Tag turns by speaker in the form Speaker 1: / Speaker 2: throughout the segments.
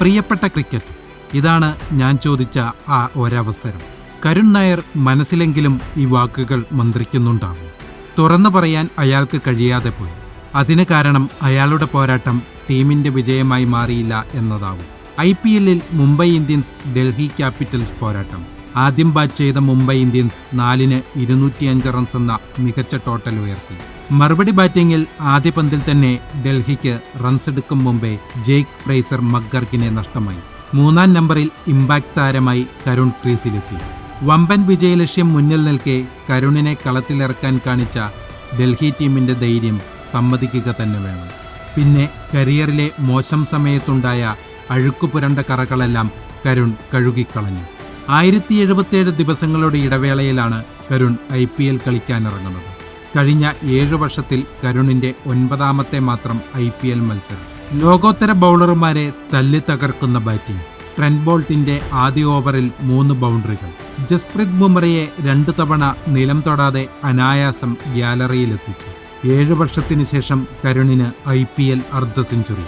Speaker 1: പ്രിയപ്പെട്ട ക്രിക്കറ്റ്. ഇതാണ് ഞാൻ ചോദിച്ച ആ ഒരവസരം. കരുൺ നായർ മനസ്സിലെങ്കിലും ഈ വാക്കുകൾ മന്ത്രിക്കുന്നുണ്ടാവും. തുറന്നു പറയാൻ അയാൾക്ക് കഴിയാതെ പോയി. അതിന് കാരണം അയാളുടെ പോരാട്ടം ടീമിന്റെ വിജയമായി മാറിയില്ല എന്നതാവും. ഐ പി എല്ലിൽ മുംബൈ ഇന്ത്യൻസ് ഡൽഹി ക്യാപിറ്റൽസ് പോരാട്ടം. ആദ്യം ബാറ്റ് ചെയ്ത മുംബൈ ഇന്ത്യൻസ് നാലിന് ഇരുന്നൂറ്റിയഞ്ച് റൺസ് എന്ന മികച്ച ടോട്ടൽ ഉയർത്തി. മറുപടി ബാറ്റിംഗിൽ ആദ്യ പന്തിൽ തന്നെ ഡൽഹിക്ക് റൺസ് എടുക്കും മുമ്പേ ജെയ്ക്ക് ഫ്രൈസർ മഗ്ഗർക്കിനെ നഷ്ടമായി. മൂന്നാം നമ്പറിൽ ഇമ്പാക്ട് താരമായി കരുൺ ക്രീസിലെത്തി. വമ്പൻ വിജയലക്ഷ്യം മുന്നിൽ നിൽക്കെ കരുണിനെ കളത്തിലിറക്കാൻ കാണിച്ച ഡൽഹി ടീമിന്റെ ധൈര്യം സമ്മതിക്കുക തന്നെ വേണം. പിന്നെ കരിയറിലെ മോശം സമയത്തുണ്ടായ അഴുക്കുപുരണ്ട കറകളെല്ലാം കരുൺ കഴുകിക്കളഞ്ഞു. ആയിരത്തി എഴുപത്തിയേഴ് ദിവസങ്ങളുടെ ഇടവേളയിലാണ് കരുൺ ഐ പി എൽ കളിക്കാനിറങ്ങുന്നത്. കഴിഞ്ഞ ഏഴു വർഷത്തിൽ കരുണിന്റെ ഒൻപതാമത്തെ മാത്രം ഐ പി എൽ മത്സരം. ലോകോത്തര ബൗളർമാരെ തല്ലി തകർക്കുന്ന ബാറ്റിംഗ്. ട്രെൻഡ് ബോൾട്ടിന്റെ ആദ്യ ഓവറിൽ മൂന്ന് ബൗണ്ടറികൾ. ജസ്പ്രീത് ബുംറയെ രണ്ടു തവണ നിലം തൊടാതെ അനായാസം ഗ്യാലറിയിലെത്തിച്ചു. ഏഴു വർഷത്തിനു ശേഷം കരുണിന് ഐ പി എൽ അർദ്ധ സെഞ്ചുറി.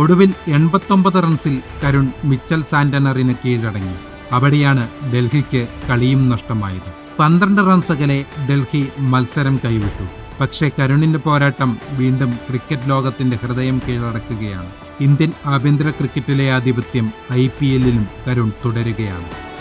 Speaker 1: ഒടുവിൽ എൺപത്തൊമ്പത് റൺസിൽ കരുൺ മിച്ചൽ സാന്റനറിന് കീഴടങ്ങി. അവിടെയാണ് ഡൽഹിക്ക് കളിയും നഷ്ടമായത്. പന്ത്രണ്ട് റൺസ് അകലെ ഡൽഹി മത്സരം കൈവിട്ടു. പക്ഷേ കരുണിന്റെ പോരാട്ടം വീണ്ടും ക്രിക്കറ്റ് ലോകത്തിന്റെ ഹൃദയം കീഴടക്കുകയാണ്. ഇന്ത്യൻ ആഭ്യന്തര ക്രിക്കറ്റിലെ ആധിപത്യം ഐ പി എല്ലിലും കരുൺ തുടരുകയാണ്.